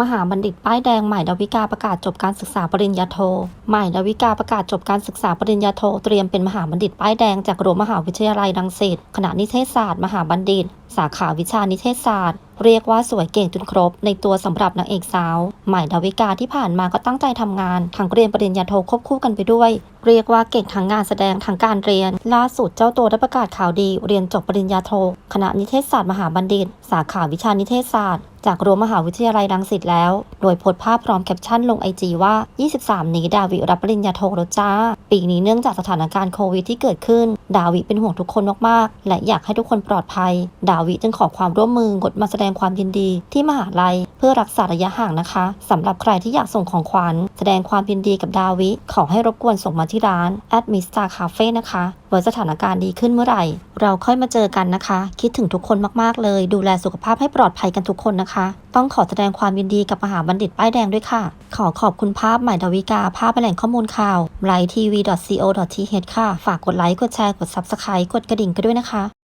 มหาบัณฑิตป้ายแดงใหม่ดาวิกาประกาศจบการศึกษาปริญญาโท ใหม่ดาวิกาประกาศจบการศึกษาปริญญาโท เตรียมเป็นมหาบัณฑิตป้ายแดงจากรั้วมหาวิทยาลัยรังสิตคณะนิเทศศาสตร์ มหาบัณฑิต สาขาวิชานิเทศศาสตร์เรียกว่าสวยเก่งจนครบ ในตัวสำหรับนางเอกสาว ใหม่ดาวิกาที่ผ่านมาก็ตั้งใจทำงานทั้งเรียนปริญญาโทควบคู่กันไปด้วย เรียกว่าเก่งทั้งงานแสดงทั้งการเรียน ล่าสุดเจ้าตัวได้ประกาศข่าวดี เรียนจบปริญญาโท คณะนิเทศศาสตร์มหาบัณฑิต สาขาวิชานิเทศศาสตร์ จากรั้วมหาวิทยาลัยรังสิตแล้ว โดยโพสภาพพร้อมแคปชั่นลงไอจีว่า 23 นี้ดาวิรับปริญญาโทแล้วจ้า ปีนี้เนื่องจากสถานการณ์โควิดที่เกิดขึ้น ดาวิเป็นห่วงทุกคนมากๆ และอยากให้ทุกคนปลอดภัย ดาวิจึงขอความร่วมมืองดมาแสดงความยินดีที่มหาลัย เพื่อรักษาระยะห่างนะคะสำหรับใครที่อยากส่งของขวัญ แสดงความยินดีกับดาวิขอให้รบกวนส่งมาที่ร้าน at m i s t a Cafe นะคะไว้สถานการณ์ดีขึ้นเมื่อไหร่ เราค่อยมาเจอกันนะคะ คิดถึงทุกคนมากๆเลย ดูแลสุขภาพให้ปลอดภัยกันทุกคนนะคะต้องขอแสดงความยินดีกับมหาบัณฑิตป้ายแดงด้วยค่ะ ขอขอบคุณภาพใหม่ดาวิกา ภาพแหล่งข้อมูลข่าวไลท์ทีวี co th ค่ะ ฝากกดไลค์ กดแชร์ กด subscribe กดกระดิ่งกันด้วยนะคะ